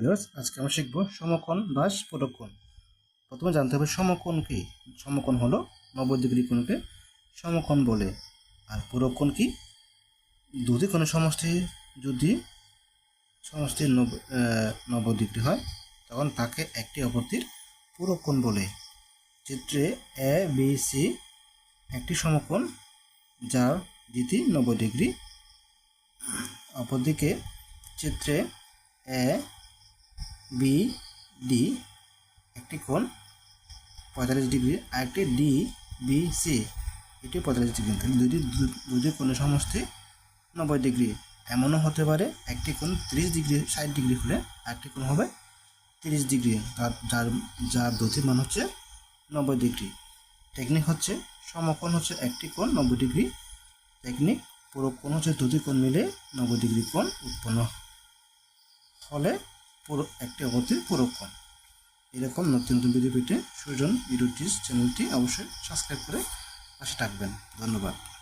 Viewers আজকে আমরা শিখব সমকোণ বাস পুরোকোণ প্রথমে জানতে হবে সমকোণ কি? সমকোণ হলো নব্বই ডিগ্রি কোণকে সমকোণ বলে। আর পুরোকোণ কি? দুটি কোণের সমষ্টি যদি সমষ্টির নব্বই ডিগ্রি হয়, তখন তাকে একটি অপরটির পুরোকোণ বলে। চিত্রে এ বি সি একটি সমকোণ যার দ্বিতীয় নব্বই ডিগ্রি। অপরদিকে চিত্রে এ বি ডি একটি কোণ পঁয়তাল্লিশ ডিগ্রি, আর একটি ডি বি সি এটি পঁয়তাল্লিশ ডিগ্রি। তাহলে দুটি দুটি কোণের সমষ্টি নব্বই ডিগ্রি। এমনও হতে পারে একটি কোণ তিরিশ ডিগ্রি, ষাট ডিগ্রি হলে আরেকটি কোণ হবে তিরিশ ডিগ্রি। তার, যার যার দুটি মান হচ্ছে নব্বই ডিগ্রি। টেকনিক হচ্ছে, সমকোণ হচ্ছে একটি কোণ নব্বই ডিগ্রি। টেকনিক পুরো কোণ হচ্ছে দুটি কোণ মিলে নব্বই ডিগ্রি কোণ উৎপন্ন। ফলে একটি অবধির পুরোক্ষণ এরকম নতুন নতুন ভিডিও পেতে সুজন ইউটিউব চ্যানেলটি অবশ্যই সাবস্ক্রাইব করে পাশে থাকবেন। ধন্যবাদ।